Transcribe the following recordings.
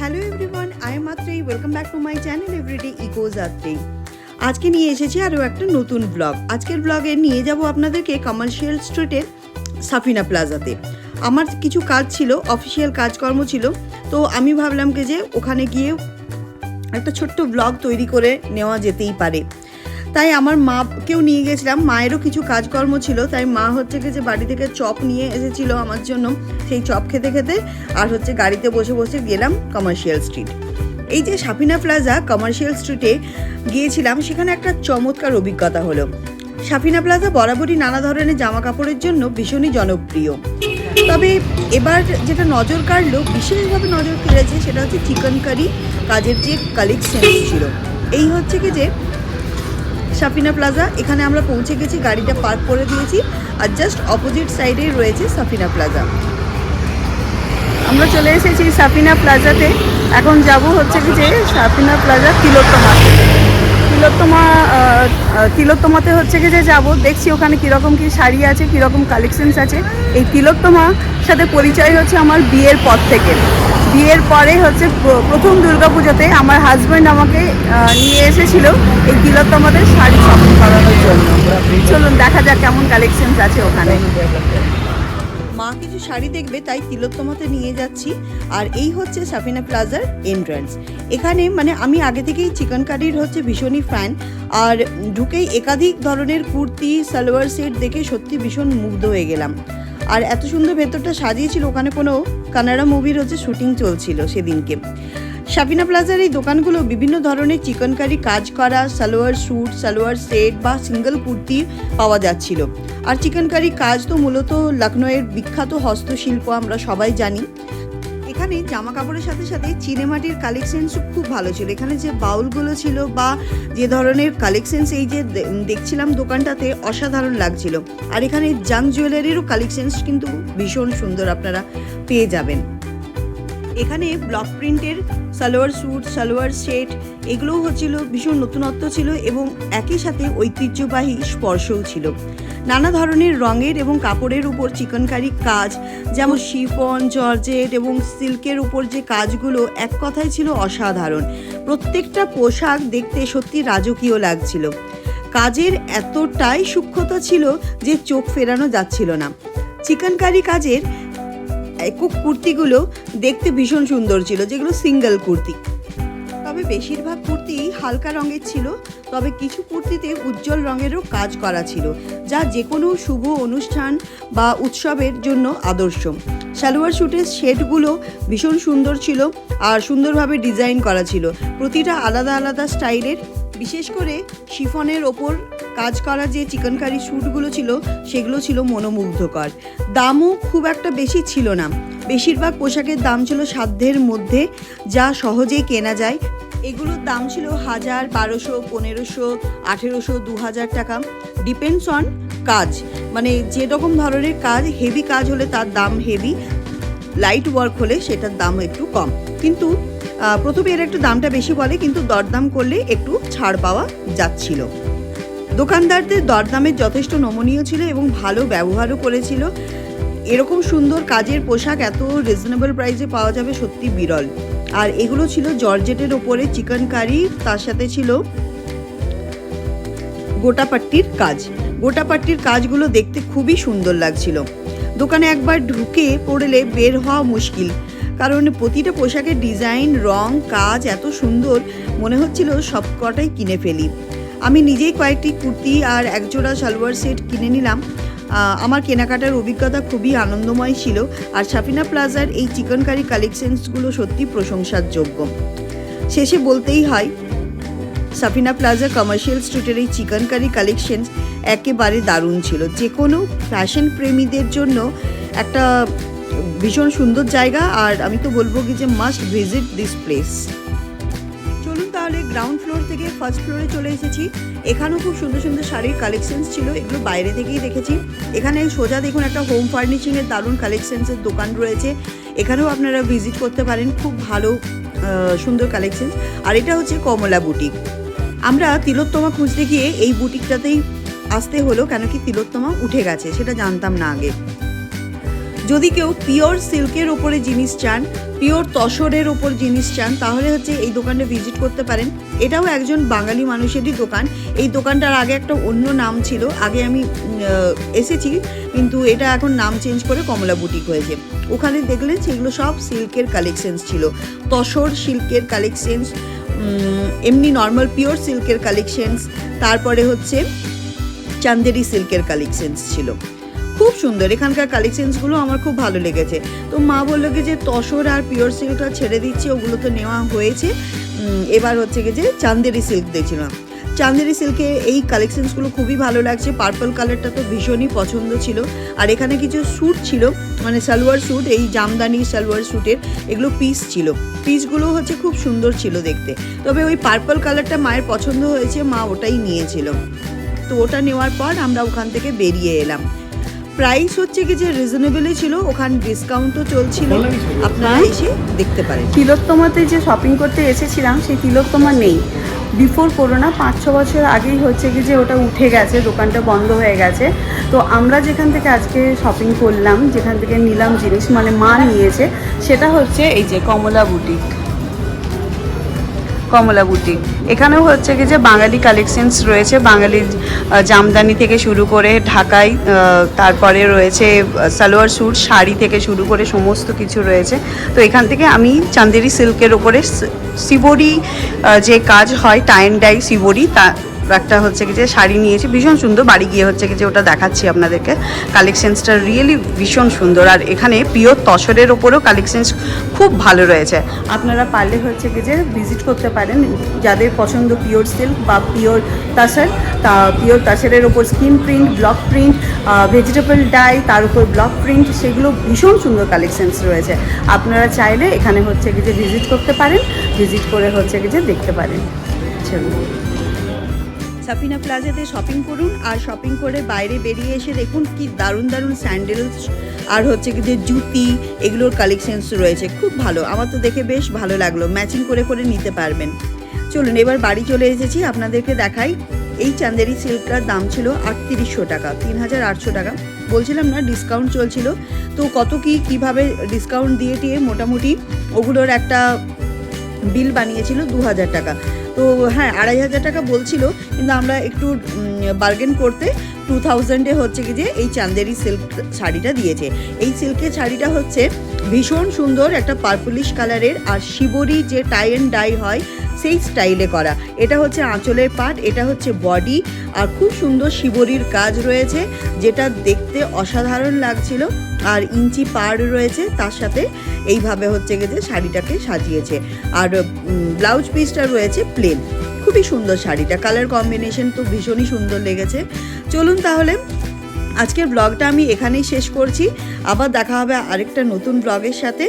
Hello everyone I am Maitreyee welcome back to my channel everyday echoes যাত্রী আজকে নিয়ে এসেছি আরও একটা নতুন ব্লগ আজকের ব্লগে নিয়ে যাব আপনাদেরকে কমার্শিয়াল স্ট্রিটের সাফিনা প্লাজাতে আমার কিছু কাজ ছিল অফিসিয়াল কাজকর্ম ছিল। তো আমি ভাবলাম কি যে ওখানে গিয়ে একটা ছোট্ট ব্লগ তৈরি করে নেওয়া যেতেই পারে। তাই আমার মাকেও নিয়ে গেছিলাম। মায়েরও কিছু কাজকর্ম ছিল, তাই মা হচ্ছে যে বাড়ি থেকে চপ নিয়ে এসেছিল আমার জন্য, সেই চপ খেতে খেতে আর হচ্ছে গাড়িতে বসে বসে গেলাম কমার্শিয়াল স্ট্রিট এই যে সাফিনা প্লাজা কমার্শিয়াল স্ট্রিটে গিয়েছিলাম, সেখানে একটা চমৎকার অভিজ্ঞতা হলো। সাফিনা প্লাজা বরাবরই নানা ধরনের জামা কাপড়ের জন্য ভীষণই জনপ্রিয়। তবে এবার যেটা নজর কাড়লো, বিশেষভাবে নজর কেড়েছে সেটা হচ্ছে চিকেন কারি কাজের যে কালেকশন ছিল। এই হচ্ছে কি যে সাফিনা প্লাজা। এখানে আমরা পৌঁছে গেছি, গাড়িটা পার্ক করে দিয়েছি আর জাস্ট অপোজিট সাইডেই রয়েছে সাফিনা প্লাজা। আমরা চলে এসেছি সাফিনা প্লাজাতে। এখন যাব হচ্ছে যে সাফিনা প্লাজা তিলোত্তমা। তিলোত্তমা তিলোত্তমাতে হচ্ছে যে যাব, দেখছি ওখানে কীরকম কী শাড়ি আছে, কীরকম কালেকশনস আছে। এই তিলোত্তমা সাথে পরিচয় হচ্ছে আমার বিয়ের পর থেকে। বিয়ের পরে হচ্ছে প্র- প্রথম দুর্গাপুজোতে আমার হাজব্যান্ড আমাকে নিয়ে এসেছিল এই তিলোত্তমাতে শাড়ি শপিং করানোর জন্য। চলুন, দেখা যাক কেমন কালেকশনস আছে ওখানে। মা কিছু শাড়ি দেখবে, তাই তিলোত্তমাতে নিয়ে যাচ্ছি। আর এই হচ্ছে সাফিনা প্লাজার এন্ট্রান্স এখানে মানে আমি আগে থেকেই চিকেন কারির হচ্ছে ভীষণই ফ্যান আর ঢুকেই একাধিক ধরনের কুর্তি, সালোয়ার সেট দেখে সত্যি ভীষণ মুগ্ধ হয়ে গেলাম। আর এত সুন্দর ভেতরটা সাজিয়েছিল, ওখানে কোনো কানাডা মুভির হচ্ছে শুটিং চলছিল সেদিনকে। শাপিনা প্লাজার এই দোকানগুলো বিভিন্ন ধরনের চিকেনকারি কাজ করা, সালোয়ার স্যুট সালোয়ার সেট বা সিঙ্গেল কুর্তি পাওয়া যাচ্ছিল। আর চিকেনকারি কাজ তো মূলত লখনৌয়ের বিখ্যাত হস্তশিল্প, আমরা সবাই জানি। এখানে জামা কাপড়ের সাথে সাথে চিনেমাটির কালেকশনস খুব ভালো ছিল। এখানে যে বাউলগুলো ছিল বা যে ধরনের কালেকশনস এই যে দেখছিলাম দোকানটাতে অসাধারণ লাগছিল। আর এখানে জাং জুয়েলারিরও কালেকশনস কিন্তু ভীষণ সুন্দর আপনারা পেয়ে যাবেন। এখানে ব্লক প্রিন্টের সালোয়ার স্যুট সালোয়ার সেট এগুলোও হচ্ছিল ভীষণ নতুনত্ব ছিল এবং একই সাথে ঐতিহ্যবাহী স্পর্শও ছিল। নানা ধরনের রঙের এবং কাপড়ের উপর চিকনকারি কাজ, যেমন শিফন, জর্জেট এবং সিল্কের উপর যে কাজগুলো এক কথায় ছিল অসাধারণ। প্রত্যেকটা পোশাক দেখতে সত্যি রাজকীয় লাগছিল। কাজের এতটাই সূক্ষ্মতা ছিল যে চোখ ফেরানো যাচ্ছিল না। চিকনকারি কাজের একক কুর্তিগুলো দেখতে ভীষণ সুন্দর ছিল, যেগুলো সিঙ্গেল কুর্তি। তবে বেশিরভাগ কুর্তি হালকা রঙের ছিল, তবে কিছু কুর্তিতে উজ্জ্বল রঙেরও কাজ করা ছিল, যা যে কোনো শুভ অনুষ্ঠান বা উৎসবের জন্য আদর্শ। সালোয়ার স্যুটের শেডগুলো ভীষণ সুন্দর ছিল আর সুন্দরভাবে ডিজাইন করা ছিল। প্রতিটা আলাদা আলাদা স্টাইলের, বিশেষ করে শিফনের ওপর কাজ করা যে চিকেনকারি স্যুটগুলো ছিল, সেগুলো ছিল মনোমুগ্ধকর। দামও খুব একটা বেশি ছিল না। বেশিরভাগ পোশাকের দাম ছিল সাধ্যের মধ্যে, যা সহজেই কেনা যায়। এগুলোর দাম ছিল হাজার বারোশো, পনেরোশো, আঠেরোশো, দু হাজার টাকা। ডিপেন্ডস অন কাজ। মানে যে রকম ধরনের কাজ হেভি কাজ হলে তার দাম হেভি লাইট ওয়ার্ক হলে সেটার দাম একটু কম। কিন্তু প্রথমে এর একটু দামটা বেশি বলে, কিন্তু দরদাম করলে একটু ছাড় পাওয়া যাচ্ছিল। দোকানদারদের দরদামের যথেষ্ট নমনীয় ছিল এবং ভালো ব্যবহারও করেছিল। এরকম সুন্দর কাজের পোশাক এত রিজনেবল প্রাইসে পাওয়া যাবে সত্যি বিরল। আর এগুলো ছিল জর্জেটের ওপরে চিকেন কারি, তার সাথে ছিল গোটাপাট্টির কাজ। গোটাপাট্টির কাজগুলো দেখতে খুবই সুন্দর লাগছিল। দোকানে একবার ঢুকে পড়লে বের হওয়া মুশকিল, কারণ প্রতিটা পোশাকের ডিজাইন, রং, কাজ এত সুন্দর, মনে হচ্ছিল সব কটাই কিনে ফেলি। আমি নিজেই কয়েকটি কুর্তি আর একজোড়া সালোয়ার সেট কিনে নিলাম। আমার কেনাকাটার অভিজ্ঞতা খুবই আনন্দময় ছিল আর সাফিনা প্লাজার এই চিকেন কারি কালেকশনসগুলো সত্যি প্রশংসার যোগ্য শেষে বলতেই হয়, সাফিনা প্লাজা কমার্শিয়াল স্ট্রিটের এই চিকেন কারি কালেকশন একেবারে দারুণ ছিল। যে কোনো ফ্যাশন প্রেমীদের জন্য একটা ভীষণ সুন্দর জায়গা আর আমি তো বলব কি যে must visit this place ground floor থেকে ফার্স্ট ফ্লোরে চলে এসেছি। এখানেও খুব সুন্দর সুন্দর শাড়ির কালেকশনস ছিল, এগুলো বাইরে থেকেই দেখেছি। এখানে সোজা দেখুন একটা হোম ফার্নিশিংয়ের দারুণ কালেকশনসের দোকান রয়েছে। এখানেও আপনারা ভিজিট করতে পারেন, খুব ভালো সুন্দর কালেকশনস আর এটা হচ্ছে কমলা বুটিক আমরা তিলোত্তমা খুঁজতে গিয়ে এই বুটিকটাতেই আসতে হলো, কেন কি তিলোত্তমা উঠে গেছে, সেটা জানতাম না আগে। যদি কেউ পিওর সিল্কের ওপরে জিনিস চান, পিওর তসরের ওপর জিনিস চান, তাহলে হচ্ছে এই দোকানটা ভিজিট করতে পারেন। এটাও একজন বাঙালি মানুষেরই দোকান। এই দোকানটার আগে একটা অন্য নাম ছিল। আগে আমি এসেছি, কিন্তু এটা এখন নাম চেঞ্জ করে কমলা বুটিক হয়েছে। ওখানে দেখলেন সেগুলো সব সিল্কের কালেকশনস ছিল। তসর সিল্কের কালেকশনস এমনি নর্মাল পিওর সিল্কের কালেকশনস তারপরে হচ্ছে চান্দেরি সিল্কের কালেকশনস ছিল। খুব সুন্দর। এখানকার কালেকশনসগুলো আমার খুব ভালো লেগেছে। তো মা বলল কি যে তসর আর পিওর সিল্কটা ছেড়ে দিচ্ছি, ওগুলো তো নেওয়া হয়েছে। এবার হচ্ছে কি যে চান্দেরি সিল্ক দেখছিলাম। চান্দেরি সিল্কে এই কালেকশনসগুলো খুবই ভালো লাগছে। পার্পল কালারটা তো ভীষণই পছন্দ ছিল। আর এখানে কিছু স্যুট ছিল মানে সালোয়ার স্যুট এই জামদানি সালোয়ার স্যুটের এগুলো পিস ছিল। পিসগুলো হচ্ছে খুব সুন্দর ছিল দেখতে। তবে ওই পার্পল কালারটা মায়ের পছন্দ হয়েছে, মা ওটাই নিয়েছিল। তো ওটা নেওয়ার পর আমরা ওখান থেকে বেরিয়ে এলাম। প্রাইস হচ্ছে কি যে রিজনেবলই ছিল ওখানে ডিসকাউন্টও চলছিল। আপনারা এসে দেখতে পারেন। তিলোত্তমাতে যে শপিং করতে এসেছিলাম সেই তিলোত্তমা নেই। বিফোর করোনা পাঁচ ছ বছর আগেই হচ্ছে কি যে ওটা উঠে গেছে দোকানটা বন্ধ হয়ে গেছে। তো আমরা যেখান থেকে আজকে শপিং করলাম যেখান থেকে নিলাম জিনিস মানে মা নিয়েছে সেটা হচ্ছে এই যে কমলা বুটিক কমলা বুটিক এখানেও হচ্ছে কি যে বাঙালি কালেকশনস রয়েছে। বাঙালি জামদানি থেকে শুরু করে ঢাকাই তারপরে রয়েছে সালোয়ার স্যুট, শাড়ি থেকে শুরু করে সমস্ত কিছু রয়েছে। তো এখান থেকে আমি চান্দেরি সিল্কের ওপরে শিবরি যে কাজ হয় টাইন ডাই শিবরি তা একটা হচ্ছে কি যে শাড়ি নিয়েছি, ভীষণ সুন্দর। বাড়ি গিয়ে হচ্ছে কি যে ওটা দেখাচ্ছি আপনাদেরকে। কালেকশনসটা রিয়েলি ভীষণ সুন্দর। আর এখানে পিওর তসরের ওপরেও কালেকশনস খুব ভালো রয়েছে। আপনারা পারলে হচ্ছে কি যে ভিজিট করতে পারেন। যাদের পছন্দ পিওর সিল্ক বা পিওর তাসার, তা পিওর তাসারের ওপর screen print block print vegetable dye তার উপর ব্লক প্রিন্ট সেগুলো ভীষণ সুন্দর কালেকশনস রয়েছে। আপনারা চাইলে এখানে হচ্ছে কি যে ভিজিট করতে পারেন। ভিজিট করে হচ্ছে কি যে দেখতে পারেন। চলুন। সাফিনা প্লাজাতে শপিং করুন আর শপিং করে বাইরে বেরিয়ে এসে দেখুন কি দারুণ দারুণ স্যান্ডেলস আর হচ্ছে কি যে জুতি, এগুলোর কালেকশনস রয়েছে। খুব ভালো। আমার তো দেখে বেশ ভালো লাগল। ম্যাচিং করে করে নিতে পারবেন। চলুন, এবার বাড়ি চলে এসেছি। আপনাদেরকে দেখাই। এই চান্দেরি সিল্কটার দাম ছিল আটত্রিশশো টাকা তিন হাজার আটশো টাকা। বলছিলাম না ডিসকাউন্ট চলছিল। তো কত কি, কীভাবে ডিসকাউন্ট দিয়ে টিয়ে মোটামুটি ওগুলোর একটা বিল বানিয়েছিল দু হাজার টাকা। তো হ্যাঁ আড়াই হাজার টাকা বলছিল, কিন্তু আমরা একটু বার্গেন করতে টু থাউজেন্ডে হচ্ছে কি যে এই চান্দেরি সিল্ক শাড়িটা দিয়েছে। এই সিল্কের শাড়িটা হচ্ছে ভীষণ সুন্দর একটা পার্পলিশ কালারের আর শিবরি যে টাই অ্যান্ড ডাই হয়, সেই স্টাইলে করা। এটা হচ্ছে আঁচলের পাট, এটা হচ্ছে বডি আর খুব সুন্দর শিবরির কাজ রয়েছে, যেটা দেখতে অসাধারণ লাগছিল, আর ইঞ্চি পাড় রয়েছে, তার সাথে এইভাবে হচ্ছে যে শাড়িটাকে সাজিয়েছে। আর ব্লাউজ পিসটা রয়েছে প্লেন খুবই সুন্দর শাড়িটা। কালার কম্বিনেশন তো ভীষণই সুন্দর লেগেছে। চলুন তাহলে আজকের ব্লগটা আমি এখানেই শেষ করছি। আবার দেখা হবে আরেকটা নতুন ব্লগের সাথে।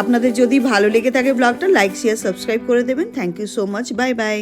আপনাদের যদি ভালো লেগে থাকে ব্লগটা লাইক শেয়ার সাবস্ক্রাইব করে দেবেন। Thank you so much bye bye